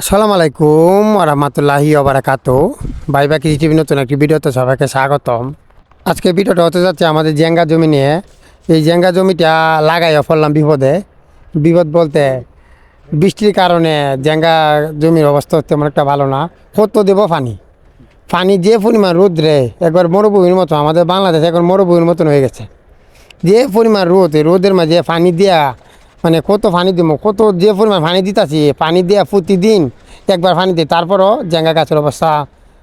আসসালামু আলাইকুম রহমতুল্লাহি ওবরাকাত ভাই বা কৃষি টিভি নতুন একটি ভিডিওতে সবাইকে স্বাগতম। আজকে ভিডিওটা হতে যাচ্ছে আমাদের জেঙ্গা জমি নিয়ে। এই জেঙ্গা জমিটা লাগাইয়া ফেললাম বিপদে। বিপদ বলতে বৃষ্টির কারণে জেঙ্গা জমির অবস্থা তেমন একটা ভালো না। কত দেবো পানি। পানি যে পরিমাণ রোদ্রে একবার মরুভূমির মতো আমাদের বাংলাদেশ এখন মরুভূমির মতন হয়ে গেছে। যে পরিমাণ রোদ রোদের মাঝে পানি দেয়া মানে কত পানি দিব কত যে পরিমাণ পানি দিতেছি, পানি দেওয়া প্রতিদিন একবার পানি দিই, তারপরও জেঙ্গা গাছের অবস্থা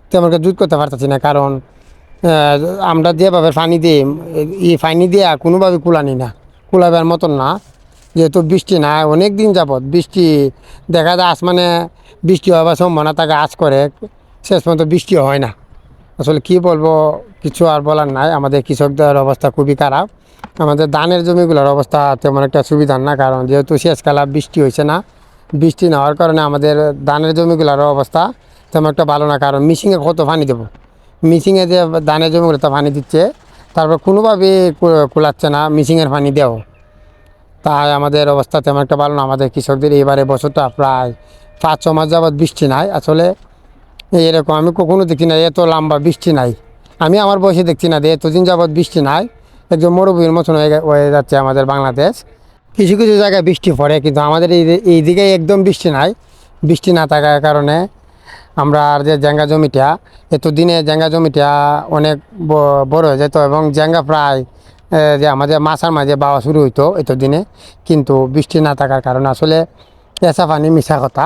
তেমন করে জুত করতে পারতেছি না, কারণ আমরা যেভাবে পানি দিই, এই পানি দেওয়া কোনোভাবে কুলানি না, কুলাবার মতন না, যেহেতু বৃষ্টি না, অনেক দিন যাবৎ বৃষ্টি দেখা যায় আসমানে বৃষ্টি হওয়ার সম্ভাবনা তাকে আজ করে, শেষ পর্যন্ত বৃষ্টি হয় না। আসলে কি বলব, কিছু আর বলার নাই। আমাদের কৃষকদের অবস্থা খুবই খারাপ। আমাদের ধানের জমিগুলোর অবস্থা তেমন একটা সুবিধার না, কারণ যেহেতু শেষকালা বৃষ্টি হয়েছে না, বৃষ্টি না হওয়ার কারণে আমাদের ধানের জমিগুলোর অবস্থা তেমন একটা ভালো না, কারণ মিশিংয়ে কত পানি দেবো? মিশিংয়ে যে ধানের জমিগুলোতে পানি দিচ্ছে, তারপর কোনোভাবে কুলাচ্ছে না মিশিংয়ের পানি দেও। তাই আমাদের অবস্থা তেমন একটা ভালো না। আমাদের কৃষকদের এবারে বছরটা প্রায় পাঁচ, ছ মাস যাবৎ বৃষ্টি নাই। আসলে এরকম আমি কখনো দেখি না এত লম্বা বৃষ্টি নাই। আমি আমার বয়সে দেখছি না এতদিন যাবৎ বৃষ্টি নাই একদম মরুভূমির মতন হয়ে যাচ্ছে আমাদের বাংলাদেশ। কিছু কিছু জায়গায় বৃষ্টি পড়ে, কিন্তু আমাদের এই এই দিকে একদম বৃষ্টি নাই। বৃষ্টি না থাকার কারণে আমরা আর যে জ্যাঙ্গা জমিটা, এতদিনে জ্যাঙ্গা জমিটা অনেক বড় হয়ে যেত এবং জ্যাঙ্গা প্রায় যে আমাদের মাছার মাঝে বাওয়া শুরু হইতো এতদিনে। কিন্তু বৃষ্টি না থাকার কারণে আসলে এসা পানি মিশা কথা।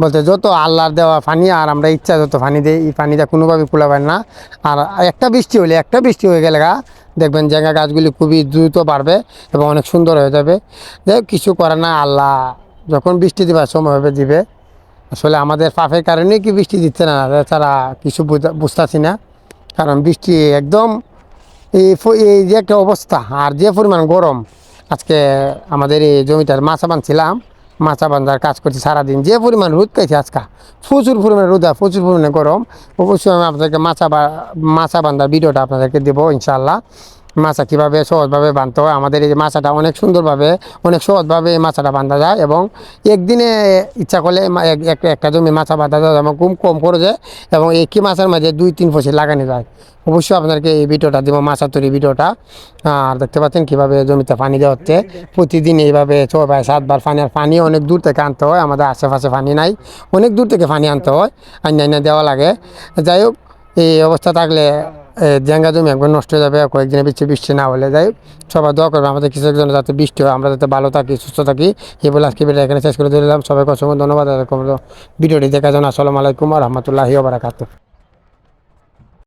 বলতে যত আল্লাহর দেওয়া পানি আর আমরা ইচ্ছা যত পানি দিই, এই পানিটা কোনোভাবে কুলাবেন না। আর একটা বৃষ্টি হলে একটা বৃষ্টি হয়ে গেলে গা, দেখবেন জায়গা গাছগুলি খুবই দ্রুত বাড়বে এবং অনেক সুন্দর হয়ে যাবে। যাই কিছু করে না আল্লাহ যখন বৃষ্টি দিবার সময় হবে দিবে। আসলে আমাদের পাপের কারণে কি বৃষ্টি দিচ্ছে না তারা কিছু বুঝা- বুঝতেছি না। কারণ বৃষ্টি একদম এই এই যে একটা অবস্থা, আর যে পরিমাণ গরম, আজকে আমাদের এই জমিটার মাছা বানছিলাম মাছা বান্ধার কাজ করছি সারাদিন। যে পরিমাণ রোদ পাইছে আজকা, প্রচুর পরিমাণে রোদ প্রচুর পরিমাণে গরম। অবশ্যই আমি আপনাদেরকে মাছা বা মাছা বান্ধার ভিডিওটা আপনাদেরকে দেবো ইনশাল্লাহ মাছা কীভাবে সহজভাবে বাঁধতে হয়? আমাদের এই মাছাটা অনেক সুন্দরভাবে, অনেক সহজভাবে এই মাছাটা বাঁধা যায় এবং একদিনে ইচ্ছা করলে একটা জমি মাছা বাঁধা যায় এবং খুব কম করে যায় এবং একই মাছের মাঝে দুই তিন ফসল লাগানো যায়। অবশ্যই আপনাদেরকে এই ভিডিওটা দেবো, মাছা তৈরি ভিডিওটা। আর দেখতে পাচ্ছেন কীভাবে জমিতে পানি দেওয়া হচ্ছে। প্রতিদিন এইভাবে ছবার সাতবার পানি, আর পানি অনেক দূর থেকে আনতে হয়, আমাদের আশেপাশে পানি নাই। অনেক দূর থেকে পানি আনতে হয় আইনা দেওয়া লাগে। যাই হোক, এই অবস্থা থাকলে জেঙ্গা জমি একবার নষ্ট হয়ে যাবে, কয়েকদিনের বৃষ্টি বৃষ্টি না হলে যাই সবাই দোয়া করবে আমাদের কৃষকজন যাতে বৃষ্টি হয়, আমরা যাতে ভালো থাকি, সুস্থ থাকি। এই বলে আজকে ভিডিও এখানে শেষ করে দিলাম। সবাইকে অসংখ্য ধন্যবাদ। ভিডিওটি দেখার জন্য আসসালামু আলাইকুম রহমতুল্লাহি বারাকাতু